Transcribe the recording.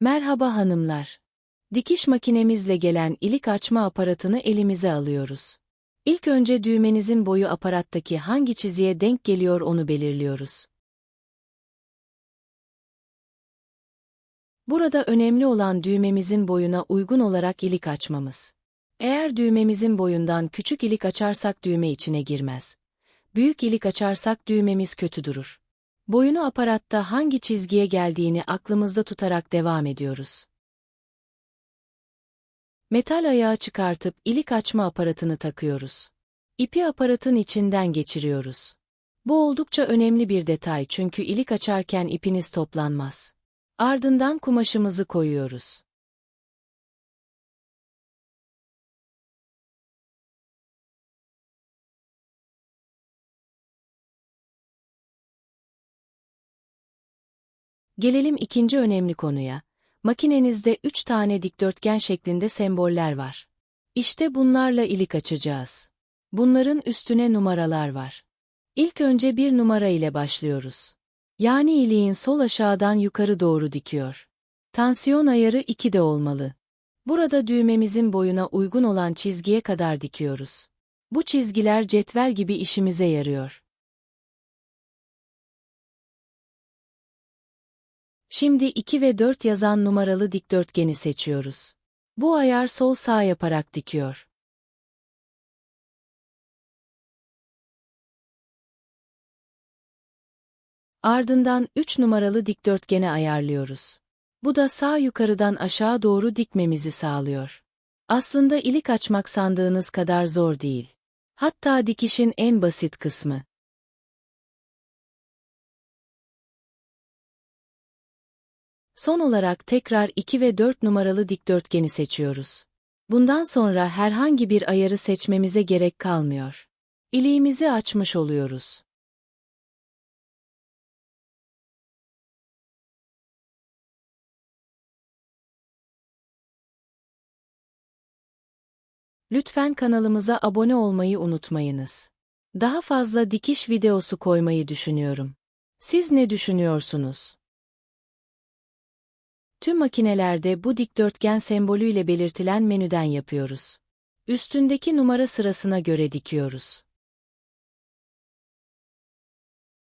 Merhaba hanımlar. Dikiş makinemizle gelen ilik açma aparatını elimize alıyoruz. İlk önce düğmenizin boyu aparattaki hangi çizgiye denk geliyor onu belirliyoruz. Burada önemli olan düğmemizin boyuna uygun olarak ilik açmamız. Eğer düğmemizin boyundan küçük ilik açarsak düğme içine girmez. Büyük ilik açarsak düğmemiz kötü durur. Boyunu aparatta hangi çizgiye geldiğini aklımızda tutarak devam ediyoruz. Metal ayağı çıkartıp ilik açma aparatını takıyoruz. İpi aparatın içinden geçiriyoruz. Bu oldukça önemli bir detay çünkü ilik açarken ipiniz toplanmaz. Ardından kumaşımızı koyuyoruz. Gelelim ikinci önemli konuya. Makinenizde üç tane dikdörtgen şeklinde semboller var. İşte bunlarla ilik açacağız. Bunların üstüne numaralar var. İlk önce bir numara ile başlıyoruz. Yani iliğin sol aşağıdan yukarı doğru dikiyor. Tansiyon ayarı 2'de olmalı. Burada düğmemizin boyuna uygun olan çizgiye kadar dikiyoruz. Bu çizgiler cetvel gibi işimize yarıyor. Şimdi 2 ve 4 yazan numaralı dikdörtgeni seçiyoruz. Bu ayar sol sağ yaparak dikiyor. Ardından 3 numaralı dikdörtgeni ayarlıyoruz. Bu da sağ yukarıdan aşağı doğru dikmemizi sağlıyor. Aslında ilik açmak sandığınız kadar zor değil. Hatta dikişin en basit kısmı. Son olarak tekrar 2 ve 4 numaralı dikdörtgeni seçiyoruz. Bundan sonra herhangi bir ayarı seçmemize gerek kalmıyor. İliğimizi açmış oluyoruz. Lütfen kanalımıza abone olmayı unutmayınız. Daha fazla dikiş videosu koymayı düşünüyorum. Siz ne düşünüyorsunuz? Tüm makinelerde bu dikdörtgen sembolüyle belirtilen menüden yapıyoruz. Üstündeki numara sırasına göre dikiyoruz.